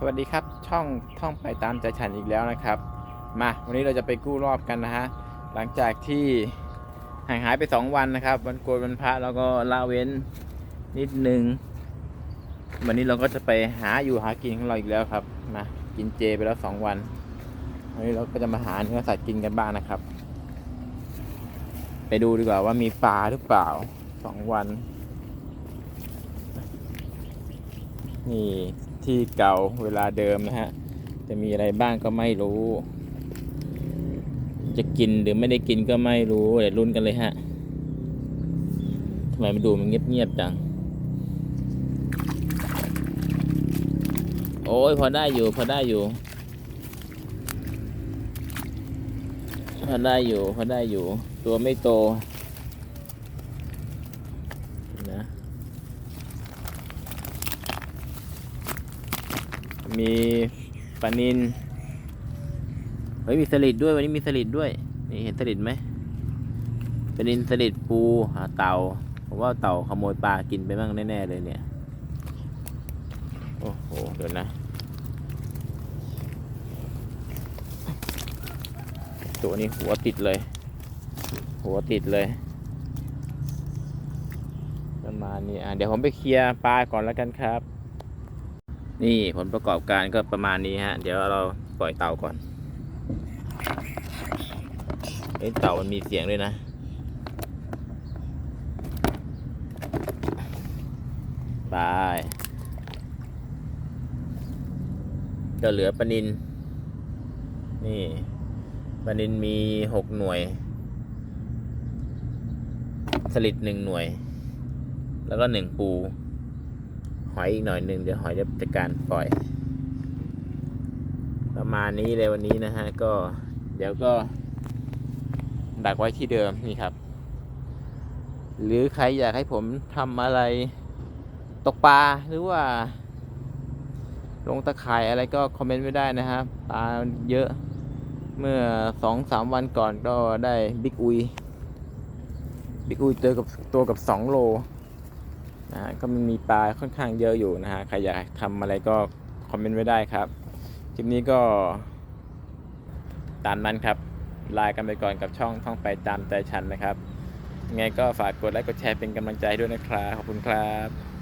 สวัสดีครับช่องท่องไปตามใจฉันอีกแล้วนะครับ มาวันนี้เราจะไปกู้รอบกันนะฮะหลังจากที่ห่างหายไป 2 วันนะครับ วันโกนวันพระเราก็ละเว้นนิดนึง วันนี้เราก็จะไปหาอยู่หากินของเราอีกแล้วครับมากินเจไปแล้ว 2 วัน วันนี้เราก็จะมาหาเนื้อสัตว์กินกันบ้างนะครับ ไปดูดีกว่าว่ามีปลาหรือเปล่า 2 วัน นี่ที่เก่าเวลาเดิมนะฮะ จะมีอะไรบ้างก็ไม่รู้ จะกินหรือไม่ได้กินก็ไม่รู้เดี๋ยวลุ้นกันเลยฮะทำไมมันดูมันเงียบๆจัง โอ้ยพอได้อยู่พอได้อยู่ พอได้อยู่พอได้อยู่ ตัวไม่โตนะ มีปลานินเฮ้ยมีสลิดด้วยวันนี้มีสลิดด้วย นี่เห็นสลิดไหมปลานินสลิดปูหาเต่าผมว่าเต่าขโมยปลากินไปบ้างแน่ๆเลยเนี่ย โอ้โหเดี๋ยวนะ ตัวนี้หัวติดเลย หัวติดเลยประมาณนี้อะเดี๋ยวผมไปเคลียร์ปลาก่อนแล้วกันครับ นี่ผลประกอบการก็ประมาณนี้ฮะ เดี๋ยวเราปล่อยเต่าก่อนเอ้เต่ามันมีเสียงด้วยนะไปก็เหลือปนิน นี่ปนินมีหกหน่วย สลิดหนึ่งหน่วย แล้วก็หนึ่งปู หอยอีกหน่อยหนึ่งเดี๋ยวหอยจะจัดการปล่อย ประมาณนี้เลยวันนี้นะฮะก็เดี๋ยวก็ดักไว้ที่เดิมนี่ครับ หรือใครอยากให้ผมทำอะไรตกปลาหรือว่า ลงตะข่ายอะไรก็คอมเมนต์ไว้ได้นะครับปลาเยอะเมื่อสองสามวันก่อนก็ได้บิ๊กอุยบิ๊กอุยเจอกับตัวกับสองโล นะฮะก็มันมีปลาค่อนข้างเยอะอยู่นะฮะใครอยากทำอะไรก็คอมเมนต์ไว้ได้ครับคลิปนี้ก็ตามนั้นครับลากันไปก่อนกับช่องท่องไปตามใจฉันนะครับไงก็ฝากกดไลค์กดแชร์เป็นกำลังใจด้วยนะครับขอบคุณครับ